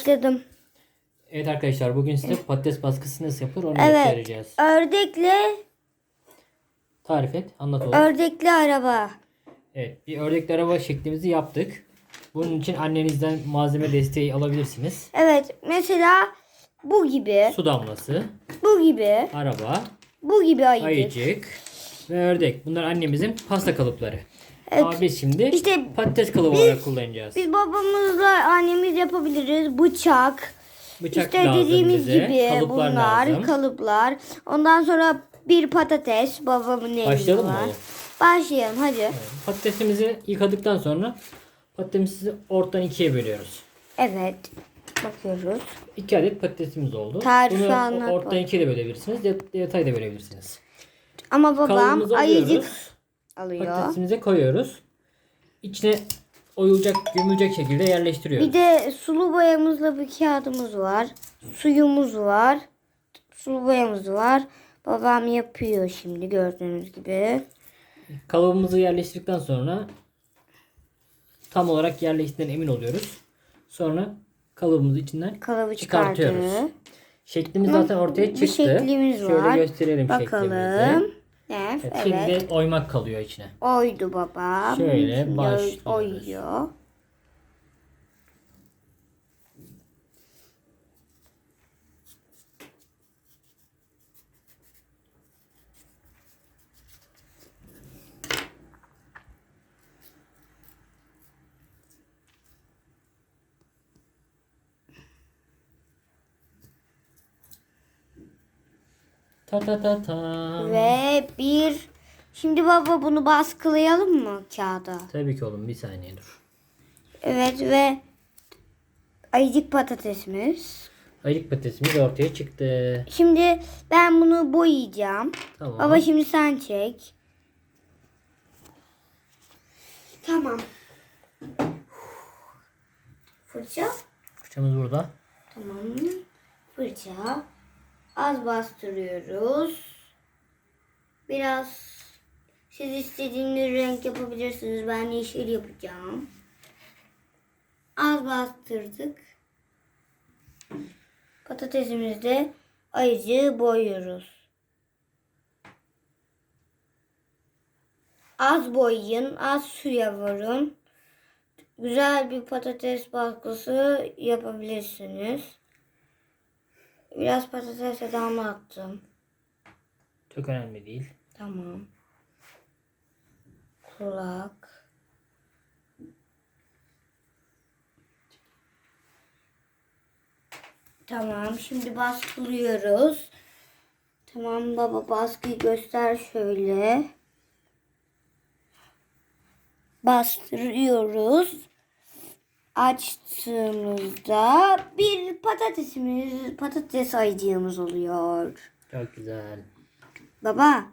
Başladım. Evet arkadaşlar bugün size patates baskısı nasıl yapılır onu Evet. göstereceğiz. Ördekli, Tarif et, anlat oğlum. ördekli araba. Evet, bir ördekli araba şeklimizi yaptık. Bunun için annenizden malzeme desteği alabilirsiniz. Evet, mesela bu gibi, Su damlası, bu gibi, araba, bu gibi ayıcık. ayıcık ve ördek. Bunlar annemizin pasta kalıpları. Evet. Ama biz şimdi İşte patates kalıbı olarak kullanacağız. Biz babamızla annemiz yapabiliriz. Bıçak, Bıçak işte lazım dediğimiz bize, gibi kalıplar bunlar, lazım. kalıplar. Ondan sonra bir patates babamın elinde Başlayalım mı var. oğlum? Başlayalım hadi. Patatesimizi yıkadıktan sonra patatesimizi ortadan ikiye bölüyoruz. Evet. Bakıyoruz. İki adet patatesimiz oldu. Tarifi Bunu anlat ortadan ikiye de bölebilirsiniz. Yatay da bölebilirsiniz. Ama babam Kalıbımızı ayıcık alıyoruz. Alıyor. Patatesimize koyuyoruz. İçine oyulacak, gömülecek şekilde yerleştiriyoruz. Bir de sulu boyamızla bir kağıdımız var. Suyumuz var. Sulu boyamız var. Babam yapıyor şimdi gördüğünüz gibi. Kalıbımızı yerleştirdikten sonra tam olarak yerleştiğinden emin oluyoruz. Sonra kalıbımızı içinden Kalıbı çıkartıyoruz. çıkardı. Şeklimiz zaten ortaya Bir çıktı. şeklimiz Şöyle var. gösterelim şeklimizi. Bakalım. Evet, Evet, evet. Şimdi oymak kalıyor içine. Oydu babam. Şöyle başlıyoruz. Oyuyor. Ta ta ta ta. Ve bir Şimdi baba bunu baskılayalım mı kağıda? Tabii ki oğlum bir saniye dur. Evet ve ayıcık patatesimiz. Ayık patatesimiz ortaya çıktı. Şimdi ben bunu boyayacağım. Tamam. Baba şimdi sen çek. Tamam. Fırça. Fırçamız burada. Tamam. Fırça. Az bastırıyoruz. Biraz siz istediğiniz renk yapabilirsiniz. Ben yeşil yapacağım. Az bastırdık. Patatesimizde ayıcı boyuyoruz. Az boyayın, az suya vurun. Güzel bir patates baskısı yapabilirsiniz. Biraz patatese damlattım. Çok önemli değil. Tamam. Kulak. Tamam. Şimdi baskılıyoruz. Tamam baba baskıyı göster şöyle. Bastırıyoruz. Açtığımızda bir patatesimiz, patates ayıcığımız oluyor. Çok güzel. Baba